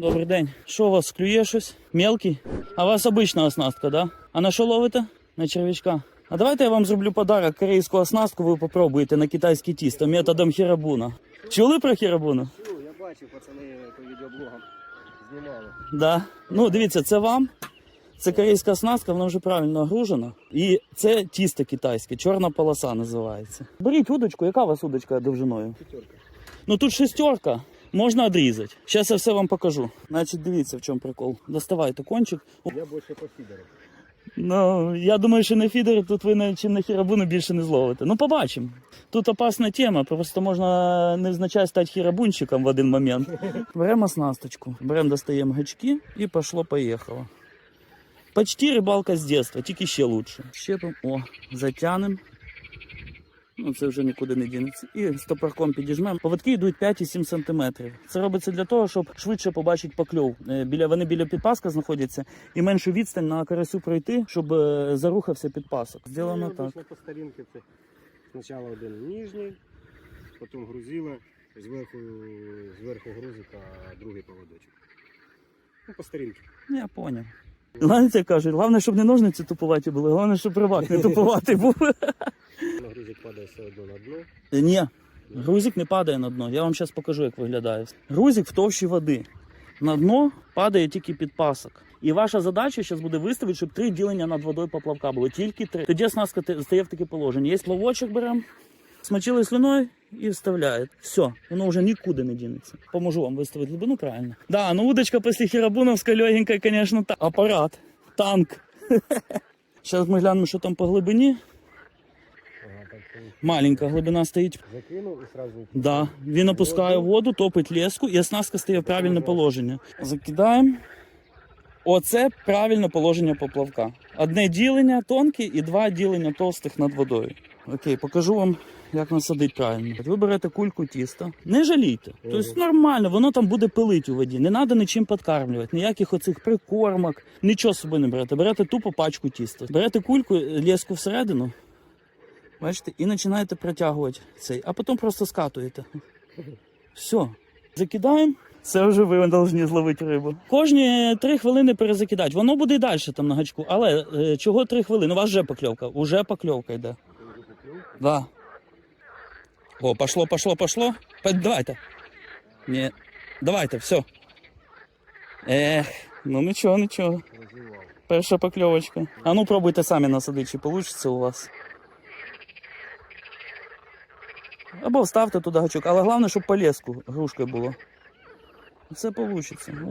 Добрий день. Що у вас клює щось? Мелкий? А у вас обична оснастка, да? А на що ловите? На червячка. А давайте я вам зроблю подарок корейську оснастку, ви попробуєте на китайське тісто методом хірабуна. Чули про хірабуна? Ну, я бачив, пацани по відеоблогам знімали. Да. Ну, дивіться, це вам. Це корейська оснастка, вона вже правильно огружена. І це тісто китайське, чорна полоса називається. Беріть удочку, яка у вас удочка довжиною? П'ятерка. Ну тут шестерка, можна відрізати. Зараз я все вам покажу. Значить, дивіться, в чому прикол. Доставайте кончик. Я більше по фідеру. Ну, я думаю, що на фідер тут ви на чим на хірабуну більше не зловите. Ну, побачимо. Тут опасна тема, просто можна невзначай стати хірабунчиком в один момент. Беремо оснасточку, беремо, достаємо гачки і пошло-поїхало. Почти рибалка з дитинства, тільки ще лучше. Щепимо, о, затягнемо. Ну, це вже нікуди не дінеться. І стопорком підіжмемо. Поводки йдуть 5,7 см. Це робиться для того, щоб швидше побачити покльов. Е, Біля, вони біля підпаска знаходяться і меншу відстань на карасю пройти, щоб е, зарухався підпасок. Зроблено Ну, так. по старінки це спочатку один ніжній, потім грузила, зверху, зверху грузик, а другий поводочок. Ну, по старінки. Я поняв. Ланця кажуть, головне, щоб не ножниці тупуваті були, головне, щоб рибак не тупуватий був. Падає все одно на дно. Ні, грузик не падає на дно. Я вам зараз покажу, як виглядає. Грузик в товщі води. На дно падає тільки підпасок. І ваша задача зараз буде виставити, щоб три ділення над водою поплавка було. Тільки три. Тоді оснастка стає в таке положення. Є плавочок беремо, смочили слюною і вставляє. Все, воно вже нікуди не дінеться. Поможу вам виставити глибину правильно. Да, ну удочка після хірабуновська легенька, звісно, та... апарат, танк. Зараз ми глянемо, що там по глибині. Маленька глибина стоїть закинув і одразу. Да, він опускає воду, топить леску і оснастка стає в правильне положення. Закидаємо. Оце правильне положення поплавка. Одне ділення тонке і два ділення товстих над водою. Окей, покажу вам, як насадити правильно. Ви берете кульку тіста, не жалійте. Тобто нормально, воно там буде пилить у воді. Не треба нічим підкармлювати, ніяких оцих прикормок, нічого з собою не берете. Берете тупо пачку тіста. Берете кульку, леску всередину, Бачите, і починаєте протягувати цей, а потім просто скатуєте. Все. Закидаємо. Це вже ви повинні зловити рибу. Кожні три хвилини перезакидати. Воно буде і далі там на гачку. Але е, чого три хвилини? У вас вже покльовка. Уже покльовка йде. Да. О, пошло, пошло, пошло. Давайте. Ні. Давайте, все. Ех, ну нічого, нічого. Перша покльовочка. А ну пробуйте самі насадити, чи вийде у вас. Або вставте туди гачок, але головне, щоб по леску грушкою було. Все вийде.